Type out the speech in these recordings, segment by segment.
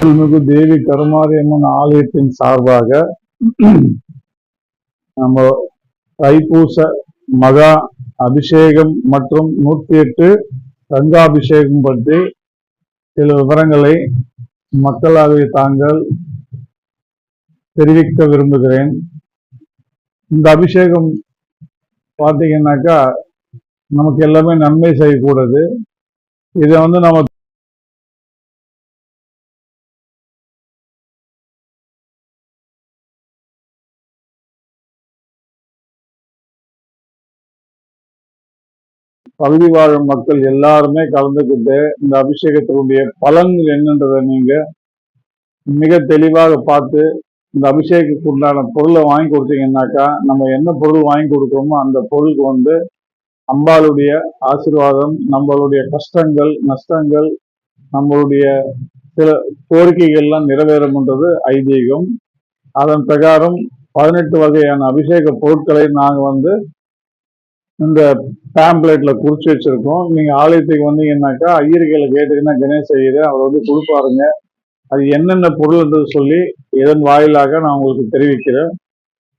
அருள்மிகு தேவி கருமாரியம்மன் ஆலயத்தின் சார்பாக நம்ம தைப்பூச மகா அபிஷேகம் மற்றும் நூற்றி எட்டு கங்காபிஷேகம் பற்றி சில விவரங்களை மக்களாகிய தாங்கள் தெரிவிக்க விரும்புகிறேன். இந்த அபிஷேகம் பார்த்தீங்கன்னாக்கா நமக்கு எல்லாமே நன்மை செய்யக்கூடாது. இதை வந்து நம்ம பகுதி வாழும் மக்கள் எல்லாருமே கலந்துக்கிட்டு இந்த அபிஷேகத்தினுடைய பலன்கள் என்னன்றதை நீங்க மிக தெளிவாக பார்த்து இந்த அபிஷேகத்துக்கு உண்டான பொருளை வாங்கி கொடுத்தீங்கன்னாக்கா நம்ம என்ன பொருள் வாங்கி கொடுக்குறோமோ அந்த பொருளுக்கு வந்து அம்பாளுடைய ஆசீர்வாதம் நம்மளுடைய கஷ்டங்கள் நஷ்டங்கள் நம்மளுடைய சில கோரிக்கைகள்லாம் நிறைவேறும்ன்றது ஐதீகம். அதன் பிரகாரம் பதினெட்டு வகையான அபிஷேக பொருட்களை நாங்கள் வந்து இந்த பேம்ப்ளேட்ல குறிச்சு வச்சிருக்கோம். நீங்க ஆலயத்துக்கு வந்தீங்கன்னாக்கா ஐயர்களை கேட்டீங்கன்னா கணேஷ் ஐயர் அவர் வந்து கொடுப்பாருங்க. அது என்னென்ன பொருள் என்று சொல்லி இதன் வாயிலாக நான் உங்களுக்கு தெரிவிக்கிறேன்.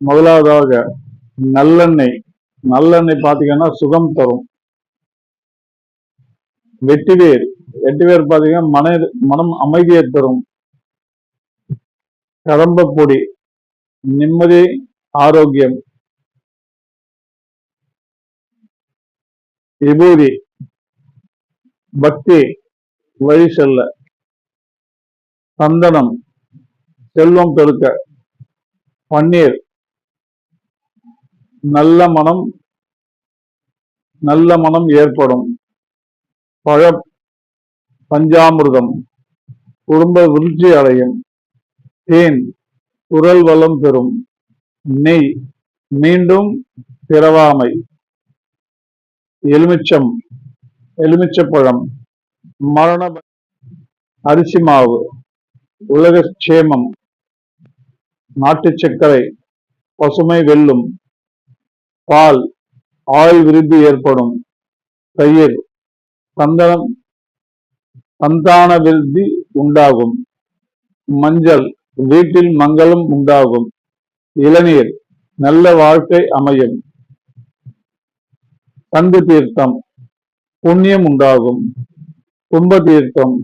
முதலாவதாக நல்லெண்ணெய். நல்லெண்ணெய் பார்த்தீங்கன்னா சுகம் தரும். வெட்டிவேர். வெட்டிவேர் பார்த்தீங்கன்னா மன மனம் அமைதியை தரும். கதம்ப பொடி நிம்மதி ஆரோக்கியம். விபூதி பக்தி வழி செல்ல சந்தனம் செல்வம் பெருக்க பன்னீர் நல்ல மனம் நல்ல மனம் ஏற்படும். பழ பஞ்சாமிர்தம் குடும்ப விருட்சி அடையும். தேன் குரல் வளம் பெறும். நெய் மீண்டும் பிறவாமை. எலுமிச்சம் எலுமிச்சப்பழம் மரண அரிசி மாவு உலக சேமம் நாட்டு சர்க்கரை பசுமை வெல்லும் பால் ஆயுள் விருத்தி ஏற்படும் தயிர் சந்தனம் சந்தான விருத்தி உண்டாகும் மஞ்சள் வீட்டில் மங்களம் உண்டாகும் இளநீர் நல்ல வாழ்க்கை அமையும். கந்து தீர்த்தம் புண்ணியம் உண்டாகும். கும்ப தீர்த்தம்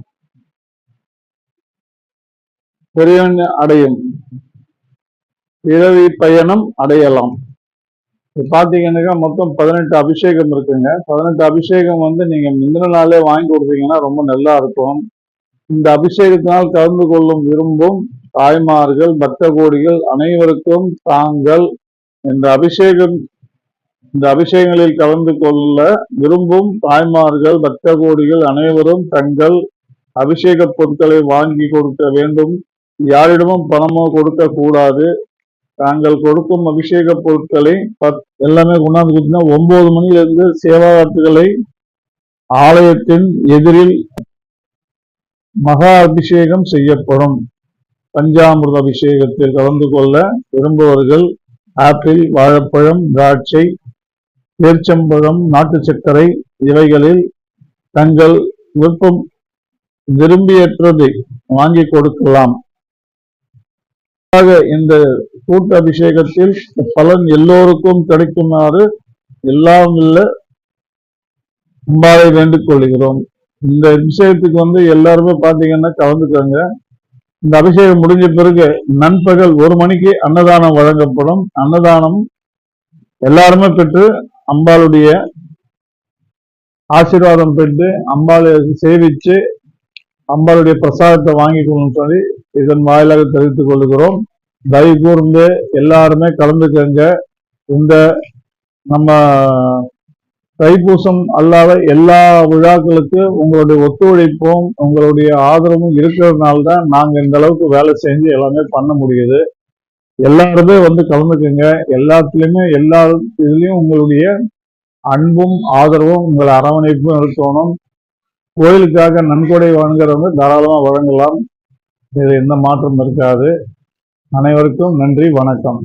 பெரியவன் அடையும். பிறவி பயணம் அடையலாம். பாத்தீங்கன்னாக்கா மொத்தம் பதினெட்டு அபிஷேகம் இருக்குங்க. பதினெட்டு அபிஷேகம் வந்து நீங்க முந்தின நாளே வாங்கி கொடுத்தீங்கன்னா ரொம்ப நல்லா இருக்கும். இந்த அபிஷேகத்தினால் கலந்து கொள்ளும் விரும்பும் தாய்மார்கள் பக்த கோடிகள் அனைவருக்கும் தாங்கள் இந்த அபிஷேகம் இந்த அபிஷேகங்களில் கலந்து கொள்ள விரும்பும் தாய்மார்கள் பக்த கோடிகள் அனைவரும் தங்கள் அபிஷேக பொருட்களை வாங்கி கொடுக்க வேண்டும். யாரிடமும் பணமோ கொடுக்க கூடாது. தாங்கள் கொடுக்கும் அபிஷேக பொருட்களை எல்லாமே கொண்டாந்து கொடுத்தீங்கன்னா ஒன்பது மணியிலிருந்து சேவாத்துகளை ஆலயத்தின் எதிரில் மகா அபிஷேகம் செய்யப்படும். பஞ்சாமிர்த அபிஷேகத்தில் கலந்து கொள்ள விரும்புவர்கள் ஆப்பிள் வாழைப்பழம் திராட்சை பேர்ச்சம்பழம் நாட்டு சர்க்கரை இவைகளில் தங்கள் விருப்பம் விரும்பியற்றதை வாங்கி கொடுக்கலாம். இந்த கூட்டு அபிஷேகத்தில் பலன் எல்லோருக்கும் கிடைக்குமாறு எல்லாம் இல்ல அம்பாவை வேண்டிக் கொள்கிறோம். இந்த அபிஷேகத்துக்கு வந்து எல்லாருமே பாத்தீங்கன்னா கலந்துக்கோங்க. இந்த அபிஷேகம் முடிஞ்ச பிறகு நண்பகல் ஒரு மணிக்கு அன்னதானம் வழங்கப்படும். அன்னதானம் எல்லாருமே பெற்று அம்பாளுடைய ஆசீர்வாதம் பெற்று அம்பாளை சேவிச்சு அம்பாளுடைய பிரசாதத்தை வாங்கிக்கணும்னு சொல்லி இதன் வாயிலாக தெரிவித்துக் கொள்கிறோம். தயவு கூர்ந்து எல்லாருமே கலந்துக்கங்க. இந்த நம்ம தைப்பூசம் அல்லாத எல்லா விழாக்களுக்கு உங்களுடைய ஒத்துழைப்பும் உங்களுடைய ஆதரவும் இருக்கிறதுனால தான் நாங்கள் இந்த அளவுக்கு வேலை செஞ்சு எல்லாமே பண்ண முடியுது. எல்லாருமே வந்து கலந்துக்குங்க. எல்லாத்துலேயுமே எல்லா இதுலேயும் உங்களுடைய அன்பும் ஆதரவும் உங்கள் அரவணைப்பும் இருக்கணும் கோயிலுக்காக நன்கொடை வழங்குறவங்க தாராளமாக வழங்கலாம். இது எந்த மாற்றம் இருக்காது. அனைவருக்கும் நன்றி வணக்கம்.